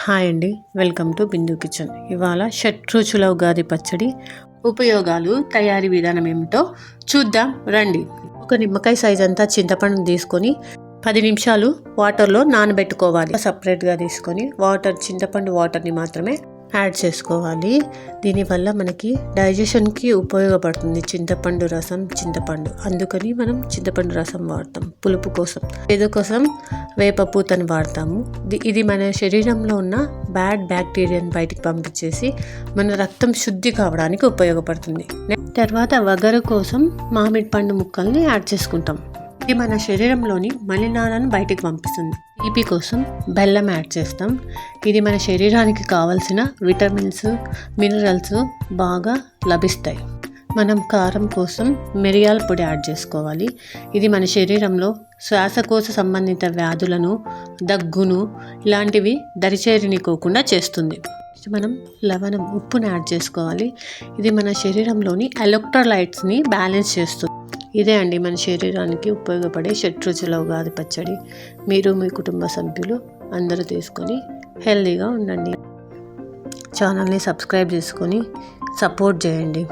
Hi అండి. Welcome to Bindu kitchen. ఇవాళ షట్రుచుల ఉగాది పచ్చడి ఉపయోగాలు తయారీ విధానం ఏమిటో చూద్దాం. రండి. ఒక నిమ్మకాయ సైజ్ అంతా చింతపండు తీసుకొని పది నిమిషాలు వాటర్లో నానబెట్టుకోవాలి. సపరేట్గా తీసుకొని వాటర్ చింతపండు వాటర్ని మాత్రమే యాడ్ చేసుకోవాలి. దీనివల్ల మనకి డైజెషన్కి ఉపయోగపడుతుంది చింతపండు రసం చింతపండు. అందుకని మనం చింతపండు రసం వాడతాం పులుపు కోసం. ఏదో కోసం వేపపూతను వాడతాము. ఇది- ఇది మన శరీరంలో ఉన్న బ్యాడ్ బ్యాక్టీరియాని బయటికి పంపించేసి మన రక్తం శుద్ధి కావడానికి ఉపయోగపడుతుంది. తర్వాత వగరు కోసం మామిడి పండు ముక్కల్ని యాడ్ చేసుకుంటాం. ఇది మన శరీరంలోని మలినాలను బయటికి పంపిస్తుంది. తీపి కోసం బెల్లం యాడ్ చేస్తాం. ఇది మన శరీరానికి కావలసిన విటమిన్స్ మినరల్స్ బాగా లభిస్తాయి. మనం కారం కోసం మిరియాల పొడి యాడ్ చేసుకోవాలి. ఇది మన శరీరంలో శ్వాసకోశ సంబంధిత వ్యాధులను దగ్గును ఇలాంటివి దరిచేరినికోకుండా చేస్తుంది. మనం లవణం ఉప్పును యాడ్ చేసుకోవాలి. ఇది మన శరీరంలోని ఎలక్ట్రోలైట్స్ని బ్యాలెన్స్ చేస్తుంది. ఇదే అండి మన శరీరానికి ఉపయోగపడే షట్రుచుల ఉగాది పచ్చడి. మీరు మీ కుటుంబ సభ్యులు అందరూ తీసుకొని హెల్తీగా ఉండండి. ఛానల్ని సబ్స్క్రైబ్ చేసుకొని సపోర్ట్ చేయండి.